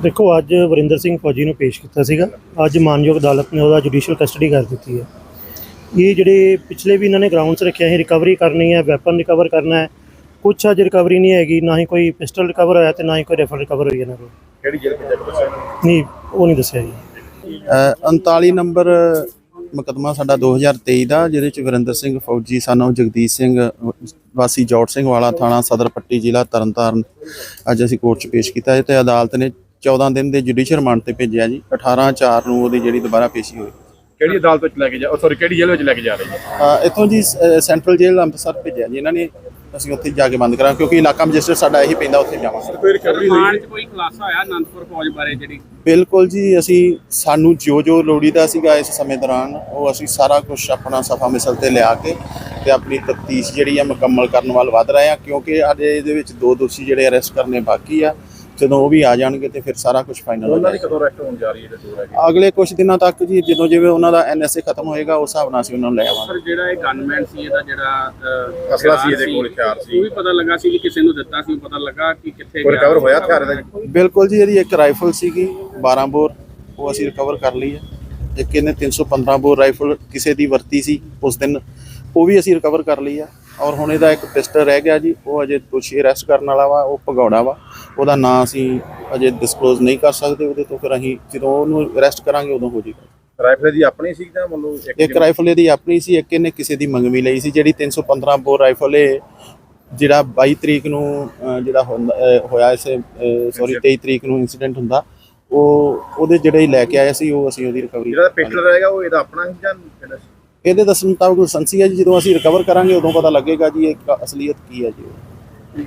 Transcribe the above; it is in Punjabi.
ਦੇਖੋ ਅੱਜ ਵਰਿੰਦਰ ਸਿੰਘ ਫੌਜੀ ਨੂੰ ਪੇਸ਼ ਕੀਤਾ ਸੀਗਾ। ਅੱਜ ਮਾਨਯੋਗ ਅਦਾਲਤ ਨੇ ਉਹਦਾ ਜੁਡੀਸ਼ੀਅਲ ਕਸਟਡੀ ਕਰ ਦਿੱਤੀ ਹੈ। ਇਹ ਜਿਹੜੇ ਪਿਛਲੇ ਵੀ ਇਹਨਾਂ ਨੇ ਗਰਾਊਂਡਸ ਰੱਖਿਆ ਹੈ ਰਿਕਵਰੀ ਕਰਨੀ ਹੈ ਵੈਪਨ ਰਿਕਵਰ ਕਰਨਾ ਹੈ। ਕੁਛ ਅੱਜ ਰਿਕਵਰੀ ਨਹੀਂ ਹੈਗੀ ਨਾ ਹੀ ਕੋਈ ਪਿਸਟਲ ਰਿਕਵਰ ਹੋਇਆ ਤੇ ਨਾ ਹੀ ਕੋਈ ਰਾਈਫਲ ਰਿਕਵਰ ਹੋਈ ਇਹਨਾਂ ਕੋਲ। ਕਿਹੜੀ ਜੇਲ੍ਹ ਦੱਸਿਆ ਨਹੀਂ ਉਹ ਨਹੀਂ ਦੱਸਿਆ ਜੀ। ਅ, 39 ਨੰਬਰ ਮੁਕੱਦਮਾ ਸਾਡਾ 2023 ਦਾ ਜਿਹਦੇ ਚ ਵਰਿੰਦਰ ਸਿੰਘ ਫੌਜੀ ਸਾਨੂੰ ਜਗਦੀਸ਼ ਸਿੰਘ ਵਾਸੀ ਜੋਟ ਸਿੰਘ ਵਾਲਾ ਥਾਣਾ ਸਦਰ ਪੱਟੀ ਜ਼ਿਲ੍ਹਾ ਤਰਨਤਾਰਨ ਅੱਜ ਅਸੀਂ ਕੋਰਟ 'ਚ ਪੇਸ਼ ਕੀਤਾ ਹੈ ਤੇ ਅਦਾਲਤ ਨੇ 14 ਦਿਨ ਦੇ ਜੁਡੀਸ਼ੀਅਲ ਰਿਮਾਂਡ ਤੇ ਭੇਜਿਆ ਜੀ। 18 4 ਨੂੰ ਉਹਦੀ ਜਿਹੜੀ ਦੁਬਾਰਾ ਪੇਸ਼ੀ ਹੋਈ। ਕਿਹੜੀ ਅਦਾਲਤ ਵਿੱਚ ਲੈ ਕੇ ਜਾ ਸੌਰੀ ਕਿਹੜੀ ਜੇਲ੍ਹ ਵਿੱਚ ਲੈ ਕੇ ਜਾ ਰਹੇ ਹੈ ਅ, ਇੱਥੋਂ ਜੀ ਸੈਂਟਰਲ ਜੇਲ੍ਹ ਅੰਮ੍ਰਿਤਸਰ ਭੇਜਿਆ ਜੀ। ਇਹਨਾਂ ਨੇ ਅਸੀਂ ਉੱਥੇ ਜਾ ਕੇ ਬੰਦ ਕਰਾਂ ਕਿਉਂਕਿ ਇਲਾਕਾ ਮੈਜਿਸਟਰੇਟ ਸਾਡਾ ਇਹੀ ਪੈਂਦਾ ਉੱਥੇ ਜਾਵਾਂਗੇ। ਕੋਈ ਰਿਕਵਰੀ ਹੋਈ? ਕੋਈ ਖੁਲਾਸਾ ਹੋਇਆ ਅਨੰਦਪੁਰ ਫੌਜ ਬਾਰੇ ਜਿਹੜੀ? ਬਿਲਕੁਲ ਜੀ ਅਸੀਂ ਸਾਨੂੰ ਜੋ ਜੋ ਲੋੜੀਦਾ ਸੀਗਾ ਇਸ ਸਮੇਂ ਦੌਰਾਨ ਉਹ ਅਸੀਂ ਸਾਰਾ ਕੁਝ ਆਪਣਾ ਸਫਾ ਮਿਸਲ ਤੇ ਲਿਆ ਕੇ ਤੇ ਆਪਣੀ ਤਫਤੀਸ਼ ਜਿਹੜੀ ਆ ਮੁਕੰਮਲ ਕਰਨ ਵੱਲ ਵਧ ਰਹੇ ਆ ਕਿਉਂਕਿ ਅਜੇ ਇਹਦੇ ਵਿੱਚ ਦੋ ਦੋਸ਼ੀ ਜਿਹੜੇ ਅਰੈਸਟ ਕਰਨੇ ਬਾਕੀ ਆ। ਜਦੋਂ ਉਹ ਵੀ ਆ ਜਾਣਗੇ ਤੇ ਫਿਰ ਸਾਰਾ ਕੁਝ ਫਾਈਨਲ ਹੋ ਉਹਨਾਂ ਦੀ ਜਾਏਗਾ। ਕਦੋਂ ਅਰੈਸਟ ਹੋਣ ਜਾ ਰਹੀ ਹੈ ਜਿਹੜੇ ਦੋ ਰਹਿ ਗਏ? ਅਗਲੇ ਕੁਝ ਦਿਨਾਂ ਤੱਕ ਜੀ ਜਦੋਂ ਜਿਵੇਂ ਉਹਨਾਂ ਦਾ ਐਨਐਸਏ ਖਤਮ ਹੋਏਗਾ ਉਸ ਹਿਸਾਬ ਨਾਲ ਅਸੀਂ ਉਹਨਾਂ ਨੂੰ ਲੈ ਆਵਾਂਗੇ। ਸਰ ਜਿਹੜਾ ਇਹ ਗਨਮੈਨ ਸੀ ਇਹਦਾ ਜਿਹੜਾ ਅਹ, ਅਸਲਾ ਸੀ ਇਹਦੇ ਕੋਲ, ਹਥਿਆਰ ਸੀ। ਉਹ ਵੀ ਪਤਾ ਲੱਗਾ ਸੀ ਕਿ ਕਿਸੇ ਨੂੰ ਦਿੱਤਾ ਸੀ ਪਤਾ ਲੱਗਾ ਕਿ ਕਿੱਥੇ ਕੋਈ ਰਿਕਵਰ ਹੋਇਆ ਹਥਿਆਰ ਇਹਦਾ ਜੀ? ਬਿਲਕੁਲ ਜੀ ਇਹਦੀ ਇੱਕ ਰਾਈਫਲ ਸੀਗੀ 12 ਬੋਰ ਉਹ ਅਸੀਂ ਰਿਕਵਰ ਕਰ ਲਈ ਹੈ। ਇੱਕ ਇਹਨੇ 315 ਬੋਰ ਰਾਈਫਲ ਕਿਸੇ ਦੀ ਵਰਤੀ ਸੀ ਉਸ ਦਿਨ ਉਹ ਵੀ ਅਸੀਂ ਰਿਕਵਰ ਕਰ ਲਈ ਆ ਔਰ ਹੁਣ ਇਹਦਾ ਇੱਕ ਪਿਸਟਲ ਰਹਿ ਗਿਆ ਜੀ ਉਹ ਅਜੇ ਦੋਸ਼ੀ ਅਰੈਸਟ ਕਰਨ ਵਾਲਾ ਵਾ ਉਹ ਭਗੌੜਾ ਵਾ। ਉਹਦਾ ਨਾਂ ਅਸੀਂ ਅਜੇ ਡਿਸਕਲੋਜ਼ ਨਹੀਂ ਕਰ ਸਕਦੇ ਉਹਦੇ ਤੋਂ ਫਿਰ ਅਸੀਂ ਜਦੋਂ ਉਹਨੂੰ ਅਰੈਸਟ ਕਰਾਂਗੇ ਉਦੋਂ ਹੋ ਜਾਏਗਾ। ਰਾਈਫਲ ਦੀ ਆਪਣੀ ਸੀ ਜਾਂ ਮੰਨ ਲਓ ਇੱਕ ਰਾਈਫਲ ਇਹਦੀ ਆਪਣੀ ਸੀ ਇੱਕ ਇਹਨੇ ਕਿਸੇ ਦੀ ਮੰਗਵੀ ਲਈ ਸੀ ਜਿਹੜੀ 315 ਬੋਰ ਰਾਈਫਲ ਇਹ ਜਿਹੜਾ 22 ਤਰੀਕ ਨੂੰ ਜਿਹੜਾ ਹੁੰਦਾ- ਹੋਇਆ ਇਸ ਸੌਰੀ 23 ਤਰੀਕ ਨੂੰ ਇਨਸੀਡੈਂਟ ਹੁੰਦਾ ਉਹ ਉਹਦੇ ਜਿਹੜੇ ਲੈ ਕੇ ਆਏ ਸੀ ਉਹ ਅਸੀਂ ਉਹਦੀ ਰਿਕਵਰੀ ਜਿਹੜਾ ਪਿਸਟਲ ਰਹੇਗਾ ਉਹ ਇਹਦਾ ਆਪਣਾ ਸੀ ਜਾਂ ਕਿਹਦਾ ਸੀ? ਇਹਦੇ ਦੱਸਣ ਮੁਤਾਬਕ ਲਾਇਸੈਂਸੀ ਹੈ ਜੀ ਜਦੋਂ ਅਸੀਂ ਰਿਕਵਰ ਕਰਾਂਗੇ ਉਦੋਂ ਪਤਾ ਲੱਗੇਗਾ ਜੀ ਇਹ ਕ- ਅਸਲੀਅਤ ਕੀ ਹੈ ਜੀ।